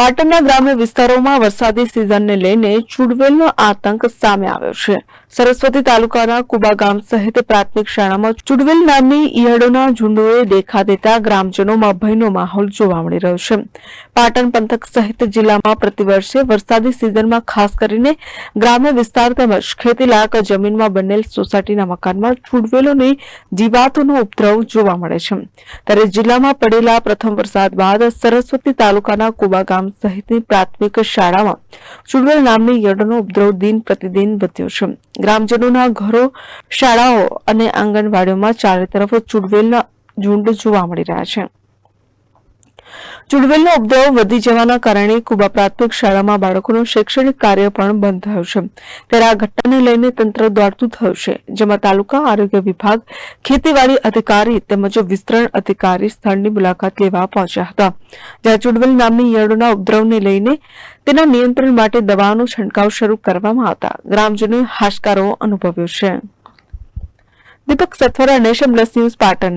પાટણના ગ્રામ્ય વિસ્તારોમાં વરસાદી સિઝનને લઈને ચૂડવેલનો આતંક સામે આવ્યો છે. સરસ્વતી તાલુકાના કુબા ગામ સહિત પ્રાથમિક શાળામાં ચૂડવેલ નામની ઈયળોના ઝુંડોએ દેખા દેતા ગ્રામજનોમાં ભયનો માહોલ જોવા મળી રહ્યો છે. પાટણ પંથક સહિત જિલ્લામાં પ્રતિવર્ષે વરસાદી સિઝનમાં ખાસ કરીને ગ્રામ્ય વિસ્તાર તેમજ ખેતીલાયક જમીનમાં બનેલ સોસાયટીના મકાનમાં ચૂડવેલોની જીવાતોનો ઉપદ્રવ જોવા મળે છે. ત્યારે જિલ્લામાં પડેલા પ્રથમ વરસાદ બાદ સરસ્વતી તાલુકાના કુબા ગામ સહિતની પ્રાથમિક શાળામાં ચુડવેલ નામની યડનો ઉપદ્રવ દિન પ્રતિદિન વધ્યો છે. ગ્રામજનોના ઘરો, શાળાઓ અને આંગણવાડીઓમાં ચારે તરફ ચુડવેલના ઝુંડ જોવા મળી રહ્યા છે. ચુડવેલનો ઉપદ્રવ વધી જવાના કારણે કુબા પ્રાથમિક શાળામાં બાળકોનું શૈક્ષણિક કાર્ય પણ બંધ થયું છે. ત્યારે આ ઘટનાને લઈને તંત્ર દોડતું થયું છે, જેમાં તાલુકા આરોગ્ય વિભાગ, ખેતીવાડી અધિકારી તેમજ વિસ્તરણ અધિકારી સ્થળની મુલાકાત લેવા પહોંચ્યા હતા. જ્યાં ચુડવેલ નામની ઈયળોના ઉપદ્રવને લઈને તેના નિયંત્રણ માટે દવાનો છંટકાવ શરૂ કરવામાં આવતા ગ્રામજનોએ હાશકારો અનુભવ્યો છે. Deepak Sathvara plus news Patan.